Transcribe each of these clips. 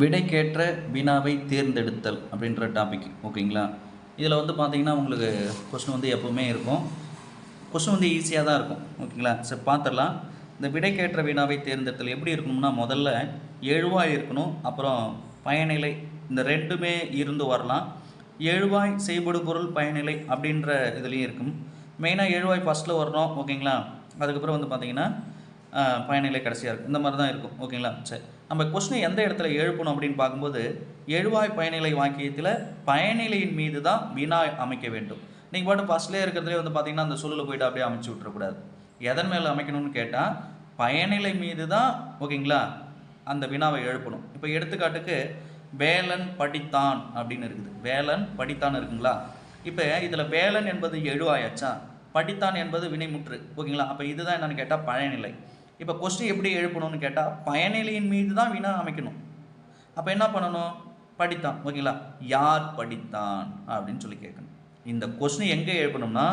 விடைக்கேற்ற வினாவை தேர்ந்தெடுத்தல் அப்படின்ற டாபிக் ஓகேங்களா? இதில் வந்து பார்த்தீங்கன்னா உங்களுக்கு கொஸ்டின் வந்து எப்போவுமே இருக்கும். கொஸ்டின் வந்து ஈஸியாக தான் இருக்கும். ஓகேங்களா? சரி பார்த்துடலாம். இந்த விடைக்கேற்ற வினாவை தேர்ந்தெடுத்தல் எப்படி இருக்கணும்னா முதல்ல எழுவாய் இருக்கணும் அப்புறம் பயனிலை இந்த ரெண்டுமே இருந்து வரலாம். எழுவாய் செய்படு பொருள் பயனிலை அப்படின்ற இதுலேயும் இருக்கும். மெயினாக எழுவாய் ஃபஸ்ட்டில் வரணும் ஓகேங்களா? அதுக்கப்புறம் வந்து பார்த்திங்கன்னா ஆஹ், பயனிலை கடைசியாக இருக்கும். இந்த மாதிரி தான் இருக்கும். ஓகேங்களா? சரி. நம்ம கொஸ்டினை எந்த இடத்துல எழுப்பணும் அப்படின்னு பார்க்கும்போது எழுவாய் பயனிலை வாக்கியத்தில் பயனிலையின் மீது தான் வினா அமைக்க வேண்டும். நீங்கள் பாட்டு ஃபஸ்ட்லேயே இருக்கிறதுலே வந்து பார்த்தீங்கன்னா அந்த சொல்லில் போயிட்டு அப்படியே அமைச்சு விட்டுறக்கூடாது. எதன் மேலே அமைக்கணும்னு கேட்டால் பயனிலை மீது தான் ஓகேங்களா அந்த வினாவை எழுப்பணும். இப்போ எடுத்துக்காட்டுக்கு வேலன் படித்தான் அப்படின்னு இருக்குது. வேலன் படித்தான் இருக்குங்களா? இப்போ இதில் வேலன் என்பது எழுவாயாச்சா? படித்தான் என்பது வினைமுற்று. ஓகேங்களா? அப்போ இதுதான் என்னென்னு கேட்டால் பயனிலை இப்போ கொஸ்டின் எப்படி எழுப்பணும்னு கேட்டால் பயனிலையின் மீது தான் வினா அமைக்கணும். அப்போ என்ன பண்ணணும்? படித்தான் ஓகேங்களா யார் படித்தான்? அப்படின்னு சொல்லி கேட்கணும். இந்த கொஸ்டின் எங்கே எழுப்பணும்னா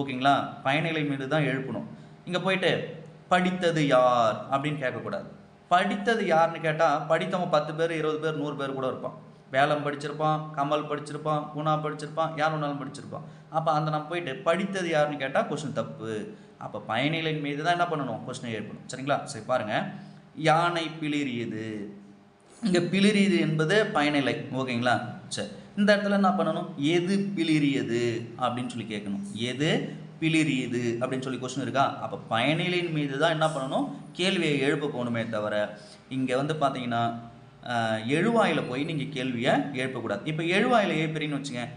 ஓகேங்களா பயனிலை மீது தான் எழுப்பணும். இங்கே போயிட்டு படித்தது யார்? அப்படின்னு கேட்கக்கூடாது. படித்தது யாருன்னு கேட்டால் படித்தவங்க பத்து பேர் இருபது பேர் நூறு பேர் கூட இருப்பான். வேலம் படிச்சிருப்பான் கமல் படிச்சிருப்பான் குணா படிச்சிருப்பான் யார் ஒன்றாலும் படிச்சிருப்பான். அப்போ அந்த நம்ம போயிட்டு படித்தது யாருன்னு கேட்டால் கொஸ்டின் தப்பு. அப்போ பயணிகளின் மீது தான் என்ன பண்ணணும்? கொஸ்டின் ஏற்படும் சரிங்களா? சரி பாருங்கள் யானை பிளிரியது இங்கே பிளிரியது என்பது பயனிலை. ஓகேங்களா? சரி. இந்த இடத்துல என்ன பண்ணணும்? எது பிளிரியது அப்படின்னு சொல்லி கேட்கணும். எது பிளிரியுது அப்படின்னு சொல்லி கொஸ்டின் இருக்கா? அப்போ பயணிகளின் மீது தான் என்ன பண்ணணும்? கேள்வியை எழுப்ப போகணுமே தவிர இங்கே வந்து பார்த்தீங்கன்னா எழுவாயில் போய் நீங்கள் கேள்வியை எழுப்பக்கூடாது. இப்போ எழுவாயில எழுப்புறீங்கன்னு வச்சுங்க.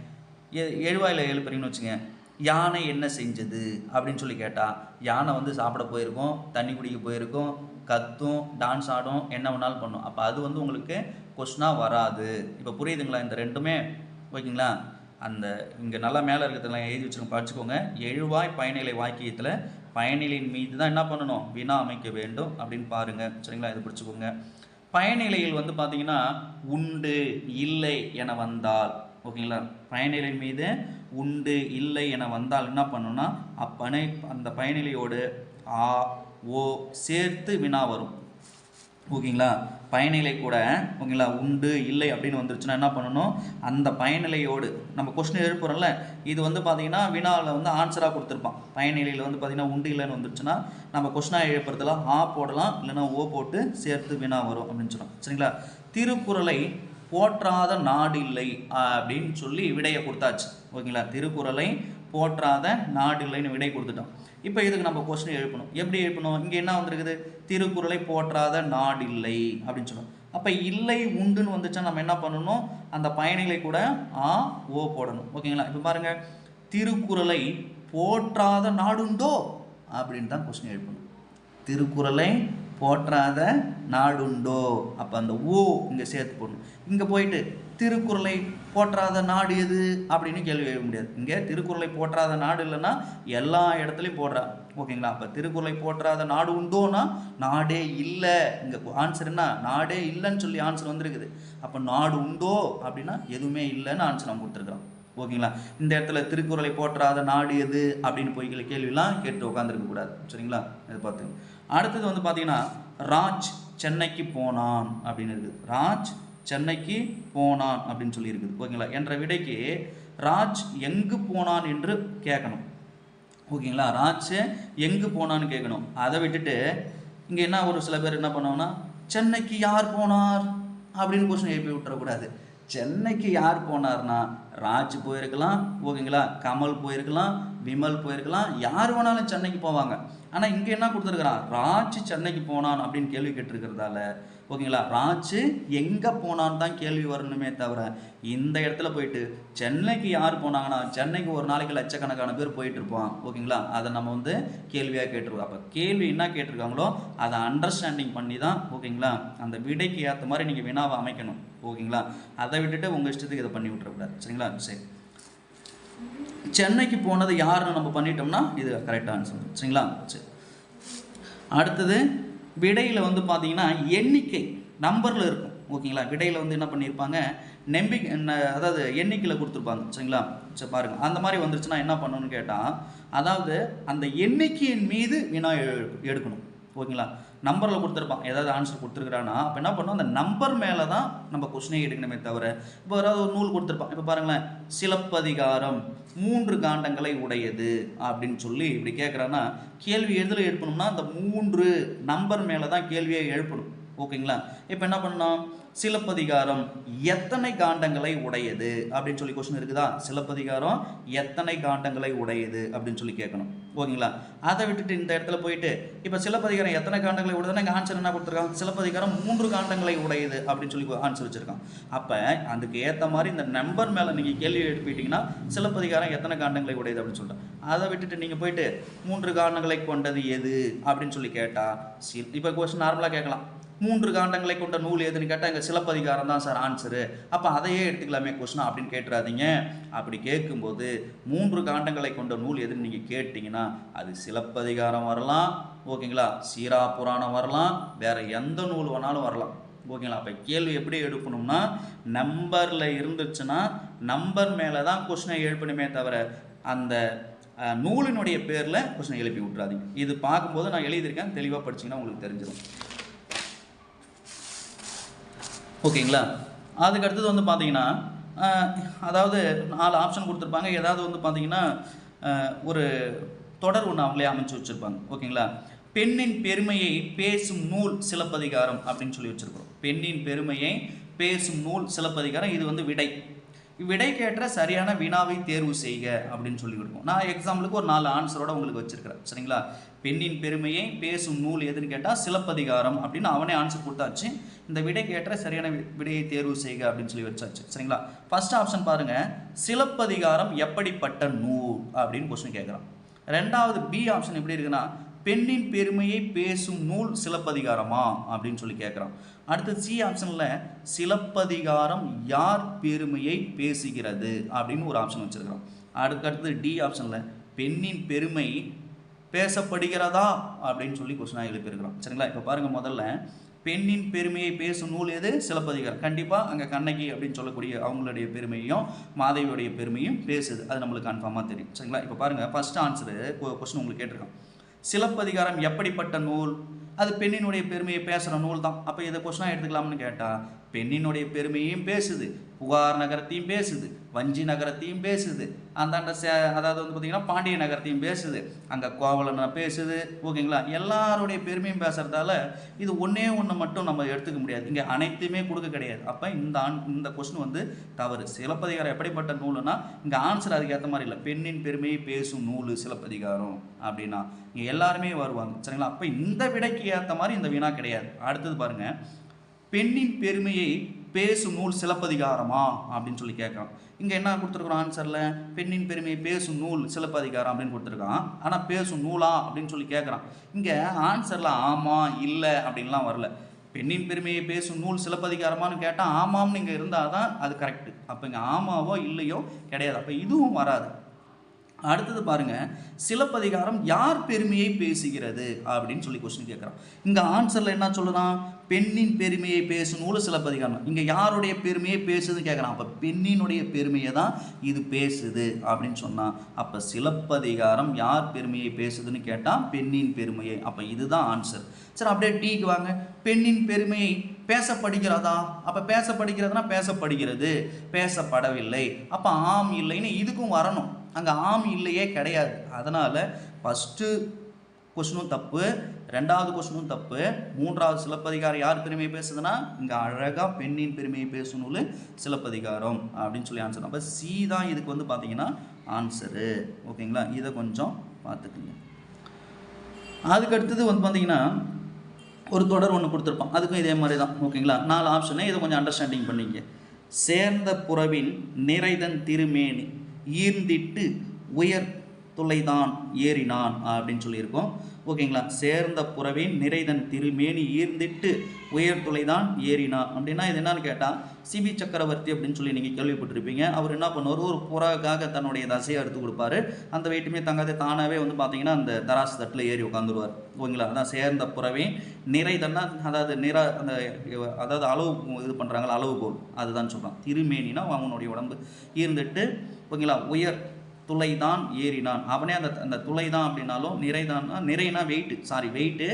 எ- எழுவாயில எழுப்புறீங்கன்னு வச்சுங்க. யானை என்ன செஞ்சது? அப்படின்னு சொல்லி கேட்டால் யானை வந்து சாப்பிட போயிருக்கோம் தண்ணி குடிக்க போயிருக்கோம் கத்தும் டான்ஸ் ஆடும் என்ன வேணாலும் பண்ணும். அப்போ அது வந்து உங்களுக்கு கொஸ்டினாக வராது. இப்போ புரியுதுங்களா? இந்த ரெண்டுமே ஓகேங்களா? அந்த இங்கே நல்லா மேலே இருக்கிறதெல்லாம் எழுதி வச்சுருக்கோம் படிச்சுக்கோங்க. எழுவாய் பயனிலை வாக்கியத்தில் பயனிலையின் மீது தான் என்ன பண்ணணும்? வினா அமைக்க வேண்டும் அப்படின்னு பாருங்கள் சரிங்களா? இது பிடிச்சிக்கோங்க பயனிலையில் வந்து பார்த்தீங்கன்னா உண்டு இல்லை என வந்தால். ஓகேங்களா? பயனிலையின் மீது உண்டு இல்லை என வந்தால் என்ன பண்ணுன்னா அப்பனை அந்த பயனிலையோடு ஆ ஓ சேர்த்து வினா வரும். ஓகேங்களா? பயனிலை கூட ஓகேங்களா உண்டு இல்லை அப்படின்னு வந்துருச்சுன்னா என்ன பண்ணணும்? அந்த பயனிலையோடு நம்ம கொஸ்டின் எழுப்புறோம்ல இது வந்து பார்த்தீங்கன்னா வினாவில் வந்து ஆன்சராக கொடுத்துருப்பான். பயனிலையில் வந்து பார்த்தீங்கன்னா உண்டு இல்லைன்னு வந்துருச்சுன்னா நம்ம கொஸ்டினாக எழுப்புறதுல ஆ போடலாம் இல்லைன்னா ஓ போட்டு சேர்த்து வினா வரும் அப்படின்னு சொல்லலாம் சரிங்களா? திருக்குறளை போற்றாத நாடு இல்லை அப்படின்னு சொல்லி விடையை கொடுத்தாச்சு. ஓகேங்களா? திருக்குறளை போற்றாத நாடுகளைன்னு விடை கொடுத்துட்டோம். இப்போ இதுக்கு நம்ம கொஸ்டின் எழுப்பணும். எப்படி எழுப்பணும்? இங்கே என்ன வந்திருக்குது? திருக்குறளை போற்றாத நாடு இல்லை அப்படின்னு சொல்லணும் அப்போ இல்லை உண்டுன்னு வந்துச்சா நம்ம என்ன பண்ணணும்? அந்த பயணிகளை கூட ஆ ஓ போடணும். ஓகேங்களா இப்போ பாருங்க. திருக்குறளை போற்றாத நாடுண்டோ? அப்படின்னு தான் கொஸ்டின் எழுப்பணும். திருக்குறளை போற்றாத நாடுண்டோ? அப்போ அந்த ஓ இங்கே சேர்த்து போடணும். இங்கே போயிட்டு திருக்குறளை போற்றாத நாடு எது? அப்படின்னு கேள்வி எழுத முடியாது. இங்கே திருக்குறளை போற்றாத நாடு இல்லைன்னா எல்லா இடத்துலையும் போடுறா. ஓகேங்களா? அப்போ திருக்குறளை போற்றாத நாடு உண்டோன்னா நாடே இல்லை. இங்கே ஆன்சர் என்ன? நாடே இல்லைன்னு சொல்லி ஆன்சர் வந்திருக்குது. அப்போ நாடு உண்டோ அப்படின்னா எதுவுமே இல்லைன்னு ஆன்சர் நம்ம கொடுத்துருக்குறோம். ஓகேங்களா? இந்த இடத்துல திருக்குறளை போற்றாத நாடு எது? அப்படின்னு போய்கிற கேள்வி- கேள்விலாம் கேட்டு உட்காந்துருக்க கூடாது. சரிங்களா? இதை பார்த்து. அடுத்தது வந்து பார்த்தீங்கன்னா ராஜ் சென்னைக்கு போனான் அப்படின்னு இருக்குது. ராஜ் சென்னைக்கு போனான் அப்படின்னு சொல்லி இருக்குது ஓகேங்களா? என்ற விடைக்கு ராஜ் எங்கு போனான் என்று கேட்கணும். ஓகேங்களா? ராஜ் எங்கு போனான்னு கேட்கணும். அதை விட்டுட்டு இங்கே என்ன ஒரு சில பேர் என்ன பண்ணுவாங்கன்னா சென்னைக்கு யார் போனார்? அப்படின்னு கொஸ்டின் எழுப்பி விட்டுறக்கூடாது. சென்னைக்கு யார் போனார்னா ராஜ் போயிருக்கலாம் ஓகேங்களா? கமல் போயிருக்கலாம் விமல் போயிருக்கலாம். யார் வேணாலும் சென்னைக்கு போவாங்க. ஆனால் இங்கே என்ன கொடுத்துருக்குறான் ராஜ் சென்னைக்கு போனான் அப்படின்னு கேள்வி கேட்டிருக்கிறதால ஓகேங்களா? ராஜ் எங்கே போனான்னு தான் கேள்வி வரணுமே தவிர இந்த இடத்துல போயிட்டு சென்னைக்கு யார் போனாங்கன்னா சென்னைக்கு ஒரு நாளைக்கு லட்சக்கணக்கான பேர் போயிட்டு இருப்பான் ஓகேங்களா? அதை நம்ம வந்து கேள்வியாக கேட்டிருக்கோம். அப்போ கேள்வி என்ன கேட்டிருக்காங்களோ அதை அண்டர்ஸ்டாண்டிங் பண்ணி தான் ஓகேங்களா? அந்த விடைக்கு ஏற்ற மாதிரி நீங்கள் வினாவை அமைக்கணும் ஓகேங்களா? அதை விட்டுட்டு உங்கள் இஷ்டத்துக்கு இதை பண்ணி விட்டுறக்கூடாது சரிங்களா? சரி. சென்னைக்கு போனது யாருன்னு நம்ம பண்ணிட்டோம்னா இது கரெக்டாக ஆன்சர் சரிங்களா? சரி. அடுத்தது விடையில் வந்து பார்த்தீங்கன்னா எண்ணிக்கை நம்பரில் இருக்கும். ஓகேங்களா? விடையில் வந்து என்ன பண்ணியிருப்பாங்க நம்பிக்கை அதாவது எண்ணிக்கையில் கொடுத்துருப்பாங்க. சரிங்களா? சரி பாருங்கள் அந்த மாதிரி வந்துருச்சுன்னா என்ன பண்ணணும்னு கேட்டால் அதாவது அந்த எண்ணிக்கையின் மீது வினா எடுக்கணும். ஓகேங்களா? நம்பரில் கொடுத்துருப்பான். ஏதாவது ஆன்சர் கொடுத்துருக்குறான்னா அப்போ என்ன பண்ணுவோம் அந்த நம்பர் மேலே தான் நம்ம கொஸ்டினே எடுக்கணுமே தவிர இப்போ ஏதாவது ஒரு நூல் கொடுத்துருப்பான். இப்போ பாருங்களேன் சிலப்பதிகாரம் மூன்று காண்டங்களை உடையது அப்படின்னு சொல்லி இப்படி கேட்குறான்னா கேள்வி எதில் எழுப்பணும்னா அந்த மூன்று நம்பர் மேலே தான் கேள்வியை எழுப்பணும். ஓகேங்களா? இப்போ என்ன பண்ணலாம் சிலப்பதிகாரம் எத்தனை காண்டங்களை உடையது? அப்படின்னு சொல்லி கொஸ்டின் இருக்குதா? சிலப்பதிகாரம் எத்தனை காண்டங்களை உடையது? அப்படின்னு சொல்லி கேட்கணும் ஓகேங்களா? அதை விட்டுட்டு இந்த இடத்துல போயிட்டு இப்போ சிலப்பதிகாரம் எத்தனை காண்டங்களை உடையதுன்னா இங்கே ஆன்சர் என்ன கொடுத்துருக்கான்? சிலப்பதிகாரம் மூன்று காண்டங்களை உடையது அப்படின்னு சொல்லி ஆன்சர் வச்சிருக்கான். அப்போ அதுக்கு ஏற்ற மாதிரி இந்த நம்பர் மேலே நீங்கள் கேள்வி எழுப்பிட்டீங்கன்னா சிலப்பதிகாரம் எத்தனை காண்டங்களை உடையது அப்படின்னு சொல்லிட்டு அதை விட்டுட்டு நீங்கள் போயிட்டு மூன்று காண்டங்களை கொண்டது எது? அப்படின்னு சொல்லி கேட்டால் சி இப்போ கொஸ்டின் நார்மலாக கேட்கலாம். மூன்று காண்டங்களை கொண்ட நூல் எதுன்னு கேட்டால் எங்கள் சிலப்பதிகாரம் தான் சார் ஆன்சரு அப்போ அதையே எடுத்துக்கலாமே கொஸ்டின் அப்படின்னு கேட்டுறாதீங்க. அப்படி கேட்கும்போது மூன்று காண்டங்களை கொண்ட நூல் எதுன்னு நீங்கள் கேட்டிங்கன்னா அது சிலப்பதிகாரம் வரலாம். ஓகேங்களா சீரா புராணம் வரலாம். வேற எந்த நூல் வேணாலும் வரலாம். ஓகேங்களா அப்போ கேள்வி எப்படி எடுக்கணும்னா நம்பரில் இருந்துச்சுன்னா நம்பர் மேலே தான் கொஸ்டினை எழுப்பணுமே தவிர அந்த நூலினுடைய பேரில் கொஸ்டினை எழுப்பி விட்றாதீங்க இது பார்க்கும்போது நான் எழுதியிருக்கேன் தெளிவாக படிச்சிங்கன்னா உங்களுக்கு தெரிஞ்சிடும் ஓகேங்களா? அதுக்கு அடுத்தது வந்து பார்த்தீங்கன்னா அதாவது நாலு ஆப்ஷன் கொடுத்துருப்பாங்க. ஏதாவது வந்து பார்த்தீங்கன்னா ஒரு தொடர் ஒன்று அவங்களே அமைச்சு வச்சுருப்பாங்க. ஓகேங்களா? பெண்ணின் பெருமையை பேசும் நூல் சிலப்பதிகாரம் அப்படின்னு சொல்லி வச்சுருக்கிறோம். பெண்ணின் பெருமையை பேசும் நூல் சிலப்பதிகாரம். இது வந்து விடை. விடைக்கேற்ற சரியான வினாவை தேர்வு செய்க அப்படின்னு சொல்லி கொடுப்போம். நான் எக்ஸாம்பிளுக்கு ஒரு நாலு ஆன்சரோட உங்களுக்கு வச்சிருக்கிறேன். சரிங்களா? பெண்ணின் பெருமையை பேசும் நூல் எதுன்னு கேட்டால் சிலப்பதிகாரம் அப்படின்னு அவனே ஆன்சர் கொடுத்தாச்சு. இந்த விடைக்கேற்ற சரியான விடையை தேர்வு செய்க அப்படின்னு சொல்லி வச்சாச்சு. சரிங்களா? ஃபர்ஸ்ட் ஆப்ஷன் பாருங்க. சிலப்பதிகாரம் எப்படிப்பட்ட நூல் அப்படின்னு கொஸ்டின் கேட்குறான் ரெண்டாவது பி ஆப்ஷன் எப்படி இருக்குன்னா பெண்ணின் பெருமையை பேசும் நூல் சிலப்பதிகாரமா? அப்படின்னு சொல்லி கேட்குறான் அடுத்து சி ஆப்ஷனில் சிலப்பதிகாரம் யார் பெருமையை பேசுகிறது? அப்படின்னு ஒரு ஆப்ஷன் வச்சிருக்கிறோம் அதுக்கு டி ஆப்ஷனில் பெண்ணின் பெருமை பேசப்படுகிறதா? அப்படின்னு சொல்லி கொஸ்டினாக எழுப்பியிருக்கிறோம் சரிங்களா? இப்போ பாருங்கள் முதல்ல. பெண்ணின் பெருமையை பேசும் நூல் எது? சிலப்பதிகாரம். கண்டிப்பாக அங்கே கண்ணகி அப்படின்னு சொல்லக்கூடிய அவங்களுடைய பெருமையும் மாதவியுடைய பெருமையும் பேசுது. அது நம்மளுக்கு கன்ஃபார்மாக தெரியும். சரிங்களா? இப்போ பாருங்கள் ஃபர்ஸ்ட் ஆன்சரு கொஸ்டின் உங்களுக்கு கேட்டிருக்கோம் சிலப்பதிகாரம் எப்படிப்பட்ட நூல்? அது பெண்ணினுடைய பெருமையை பேசுகிற நூல் தான் அப்போ இதை கொஸ்டினாக எடுத்துக்கலாம்னு கேட்டால் பெண்ணினுடைய பெருமையும் பேசுது புகார் நகரத்தையும் பேசுது வஞ்சி நகரத்தையும் பேசுது அந்தாண்ட சே அதாவது வந்து பார்த்திங்கன்னா பாண்டிய நகரத்தையும் பேசுது அங்கே கோவலனை பேசுது ஓகேங்களா? எல்லாருடைய பெருமையும் பேசுகிறதால இது ஒன்றே ஒன்று மட்டும் நம்ம எடுத்துக்க முடியாது. இங்கே அனைத்துமே கொடுக்க கிடையாது. அப்போ இந்த ஆண் இந்த கொஸ்டின் வந்து தவறு. சிலப்பதிகாரம் எப்படிப்பட்ட நூலுனா இங்கே ஆன்சர் அதுக்கேற்ற மாதிரி இல்லை. பெண்ணின் பெருமையை பேசும் நூல் சிலப்பதிகாரம் அப்படின்னா இங்கே எல்லாருமே வருவாங்க. சரிங்களா? அப்போ இந்த விடைக்கு ஏற்ற மாதிரி இந்த வினா கிடையாது. அடுத்தது பாருங்கள் பெண்ணின் பெருமையை பேசும் நூல் சிலப்பதிகாரமா? அப்படின்னு சொல்லி கேட்குறான். இங்கே என்ன கொடுத்துருக்குறோம் ஆன்சரில் பெண்ணின் பெருமையை பேசும் நூல் சிலப்பதிகாரம் அப்படின்னு கொடுத்துருக்கான். ஆனால் பேசும் நூலா அப்படின்னு சொல்லி கேட்குறான். இங்கே ஆன்சரில் ஆமாம் இல்லை அப்படின்லாம் வரல. பெண்ணின் பெருமையை பேசும் நூல் சிலப்பதிகாரமான்னு கேட்டால் ஆமாம்னு இங்கே இருந்தால் தான் அது கரெக்டு அப்போ இங்கே ஆமாவோ இல்லையோ கிடையாது. அப்போ இதுவும் வராது. அடுத்தது பாருங்க சிலப்பதிகாரம் யார் பெருமையை பேசுகிறது? அப்படின்னு சொல்லி கொஸ்டின் கேட்குறான். இங்கே ஆன்சரில் என்ன சொல்லுறான்? பெண்ணின் பெருமையை பேசும் சிலப்பதிகாரம். இங்கே யாருடைய பெருமையை பேசுதுன்னு கேட்குறான். அப்போ பெண்ணினுடைய பெருமையை தான் இது பேசுது அப்படின்னு சொன்னான். அப்போ சிலப்பதிகாரம் யார் பெருமையை பேசுதுன்னு கேட்டால் பெண்ணின் பெருமையை. அப்போ இதுதான் ஆன்சர் சரி அப்படியே டீக்கு வாங்க. பெண்ணின் பெருமையை பேசப்படுகிறதா? அப்போ பேசப்படுகிறதுனா பேசப்படுகிறது. பேசப்படவில்லை. அப்போ ஆம் இல்லைன்னு இதுக்கும் வரணும். அங்கே ஆம் இல்லையே கிடையாது. அதனால் ஃபஸ்ட்டு கொஸ்டினும் தப்பு ரெண்டாவது கொஸ்டினும் தப்பு மூன்றாவது சிலப்பதிகாரம் யார் பெருமையை பேசுதுன்னா இங்கே அழகாக பெண்ணின் பெருமையை பேசணும்னு சிலப்பதிகாரம் அப்படின்னு சொல்லி ஆன்சர் அப்போ சி தான் இதுக்கு வந்து பார்த்தீங்கன்னா ஆன்சரு ஓகேங்களா இதை கொஞ்சம் பார்த்துக்குங்க அதுக்கடுத்தது வந்து பார்த்தீங்கன்னா ஒரு தொடர் ஒன்று கொடுத்துருப்பான். அதுக்கும் இதே மாதிரி தான் ஓகேங்களா நாலு ஆப்ஷனு இதை கொஞ்சம் அண்டர்ஸ்டாண்டிங் பண்ணிங்க சேர்ந்த புறவின் நிறைதன் திருமேனி. ஈர்ந்திட்டு உயர் துளைதான் ஏறினான் அப்படின்னு சொல்லியிருக்கோம். ஓகேங்களா? சேர்ந்த புறவின் நிறைதன் திருமேனி ஈர்ந்திட்டு உயர் துளைதான் ஏறினான் அப்படின்னா இது என்னன்னு கேட்டால் சிபி சக்கரவர்த்தி அப்படின்னு சொல்லி நீங்கள் கேள்விப்பட்டிருப்பீங்க. அவர் என்ன பண்ணுவார்? ஒரு புறாக்காக தன்னுடைய தசையை எடுத்து கொடுப்பாரு. அந்த வெயிட்டுமே தங்காதே தானாகவே வந்து பார்த்தீங்கன்னா அந்த தராசு தட்டில் ஏறி உட்காந்துருவார் ஓகேங்களா? அதான் சேர்ந்த புறவே நிறைதன்னா அதாவது நிற அந்த அதாவது அளவு இது பண்ணுறாங்களா அளவுகோல். அதுதான் சொல்கிறான் திருமேனினா அவனுடைய உடம்பு. ஈர்ந்துட்டு ஓகேங்களா? உயர் துளை தான் ஏறினான். அவனே அந்த அந்த துளை தான் அப்படின்னாலும் நிறைதான்னா நிறைனா வெயிட்டு சாரி வெயிட்டு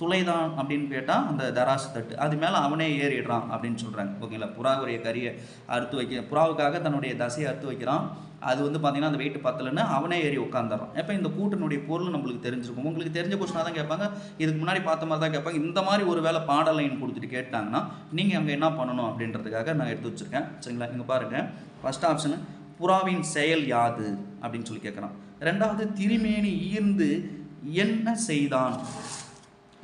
துளைதான் அப்படின்னு கேட்டால் அந்த தராசு தட்டு. அது மேலே அவனே ஏறிடுறான் அப்படின்னு சொல்கிறாங்க ஓகேங்களா? புறாவுடைய கரியை அறுத்து வைக்க புறாவுக்காக தன்னுடைய தசையை அறுத்து வைக்கிறான். அது வந்து பார்த்தீங்கன்னா அந்த வெயிட் பத்தலைன்னு அவனே ஏறி உட்காந்துறான் இப்போ இந்த கூட்டினுடைய பொருள் நம்மளுக்கு தெரிஞ்சிருக்கும். உங்களுக்கு தெரிஞ்ச கொஸ்டினாக தான் கேட்பாங்க. இதுக்கு முன்னாடி பார்த்த மாதிரி தான் கேட்பாங்க. இந்த மாதிரி ஒரு வேளை பாடல் லைன் கொடுத்துட்டு கேட்டாங்கன்னா நீங்கள் அங்கே என்ன பண்ணணும் அப்படின்றதுக்காக நான் எடுத்து வச்சுருக்கேன். சரிங்களா? இங்கே பாருங்கள் ஃபர்ஸ்ட் ஆப்ஷனு புறாவின் செயல் யாது? அப்படின்னு சொல்லி கேட்குறான். ரெண்டாவது திருமேனி ஈர்ந்து என்ன செய்தான்?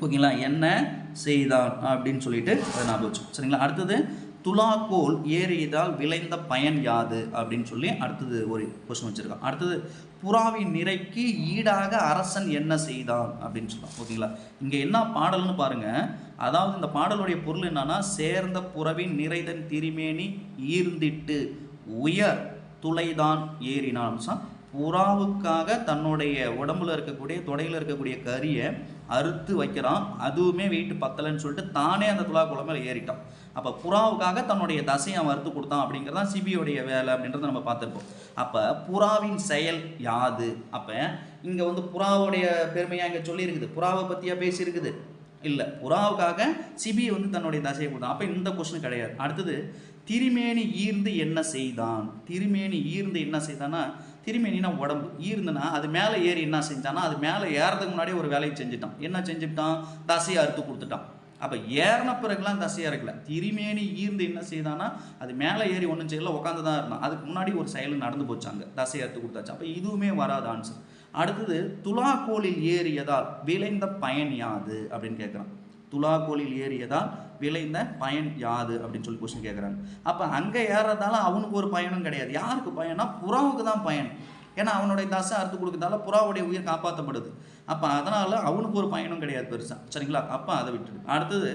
ஓகேங்களா? என்ன செய்தான்? அப்படின்னு சொல்லிட்டு அதை ஞாபகம் வச்சு. சரிங்களா? அடுத்தது துலாக்கோல் ஏறியதால் விளைந்த பயன் யாது? அப்படின்னு சொல்லி அடுத்தது ஒரு கொஸ்டின் வச்சுருக்கான். அடுத்தது புறாவின் நிறைக்கு ஈடாக அரசன் என்ன செய்தான்? அப்படின்னு சொல்லலாம் ஓகேங்களா? இங்கே என்ன பாடல்னு பாருங்கள் அதாவது இந்த பாடலுடைய பொருள் என்னன்னா சேர்ந்த புறவின் நிறைதன் திருமேனி ஈர்ந்திட்டு உயர் துளைதான் ஏறினான் சொன்னா, புறாவுக்காக தன்னுடைய உடம்புல இருக்கக்கூடிய தொடையில் இருக்கக்கூடிய கறியை அறுத்து வைக்கிறான். அதுவுமே வெயிட் பத்தலைன்னு சொல்லிட்டு தானே அந்த துலா குழம்புல ஏறிட்டான். அப்போ புறாவுக்காக தன்னுடைய தசையை அவன் அறுத்து கொடுத்தான் அப்படிங்கிறதான் சிபியோடைய வேலை அப்படின்றத நம்ம பார்த்துருப்போம். அப்போ புறாவின் செயல் யாது? அப்போ இங்கே வந்து புறாவுடைய பெருமையாக இங்கே சொல்லியிருக்குது. புறாவை பற்றியா பேசியிருக்குது? இல்லை. புறாவுக்காக சிபி வந்து தன்னுடைய தசையை கொடுத்தான். அப்போ இந்த கொஸ்டின் கிடையாது. அடுத்தது திருமேனி ஈர்ந்து என்ன செய்தான்? திருமேனி ஈர்ந்து என்ன செய்தான்னா திருமேனினா உடம்பு. ஈர்ந்துனா அது மேலே ஏறி என்ன செஞ்சானா அது மேலே ஏறதுக்கு முன்னாடியே ஒரு வேலையை செஞ்சுட்டான். என்ன செஞ்சுட்டான்? தசையை அறுத்து கொடுத்துட்டான். அப்போ ஏறின பிறகுலாம் தசையாக இருக்கல. திருமேனி ஈர்ந்து என்ன செய்தானா அது மேலே ஏறி ஒன்றும் செய்யல உட்காந்து தான் இருந்தான். அதுக்கு முன்னாடி ஒரு செயல் நடந்து போச்சாங்க தசையை அறுத்து கொடுத்தாச்சு. அப்போ இதுவுமே வராது ஆன்சர் அடுத்தது துலாக்கோலில் ஏறியதால் விளைந்த பயன் யாது? அப்படின்னு கேட்குறான் துலாக்கோலில் ஏறியதால் விளைந்த பயன் யாது அப்படின்னு சொல்லி கொஸ்டின் கேட்குறாங்க அப்போ அங்கே ஏறதால அவனுக்கு ஒரு பயனும் கிடையாது. யாருக்கு பயனா புறாவுக்கு தான் பயன். ஏன்னா அவனுடைய தசை அறுத்து கொடுக்கறதால புறாவுடைய உயிர் காப்பாற்றப்படுது அப்போ அதனால் அவனுக்கு ஒரு பயனும் கிடையாது பெருசாக சரிங்களா? அப்போ அதை விட்டுடு. அடுத்தது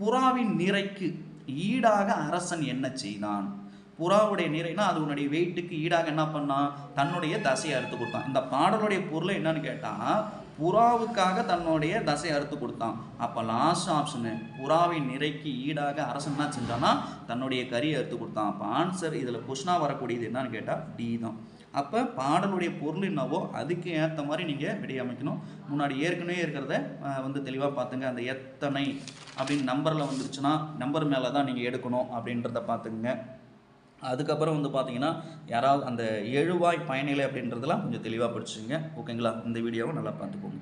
புறாவின் நிறைக்கு ஈடாக அரசன் என்ன செய்தான்? புறாவுடைய நிறைனா அது உன்னுடைய வெயிட்டுக்கு ஈடாக என்ன பண்ணான்? தன்னுடைய தசையை அறுத்து கொடுத்தான். இந்த பாடலுடைய பொருளை என்னன்னு கேட்டால் புறாவுக்காக தன்னுடைய தசை அறுத்து கொடுத்தான். அப்போ லாஸ்ட் ஆப்ஷனு புறாவின் நிறைக்கு ஈடாக அரசன் என்ன செஞ்சான்னா தன்னுடைய கறியை அறுத்து கொடுத்தான். அப்போ ஆன்சர் இதில் கொஸ்டினாக வரக்கூடியது என்னன்னு கேட்டால் டி தான். அப்போ பாடலுடைய பொருள் என்னவோ அதுக்கு ஏற்ற மாதிரி நீங்கள் விடை அமைக்கணும். முன்னாடி ஏற்கனவே இருக்கிறத வந்து தெளிவாக பார்த்துங்க. அந்த எத்தனை அப்படின்னு நம்பரில் வந்துருச்சுன்னா நம்பர் மேலே தான் நீங்கள் எடுக்கணும் அப்படின்றத பார்த்துக்குங்க. அதுக்கப்புறம் வந்து பார்த்தீங்கன்னா யாராவது அந்த எழுவாய் பயனிலை அப்படின்றதெல்லாம் கொஞ்சம் தெளிவாக படிச்சுங்க ஓகேங்களா? இந்த வீடியோவை நல்லா பார்த்துக்கோங்க.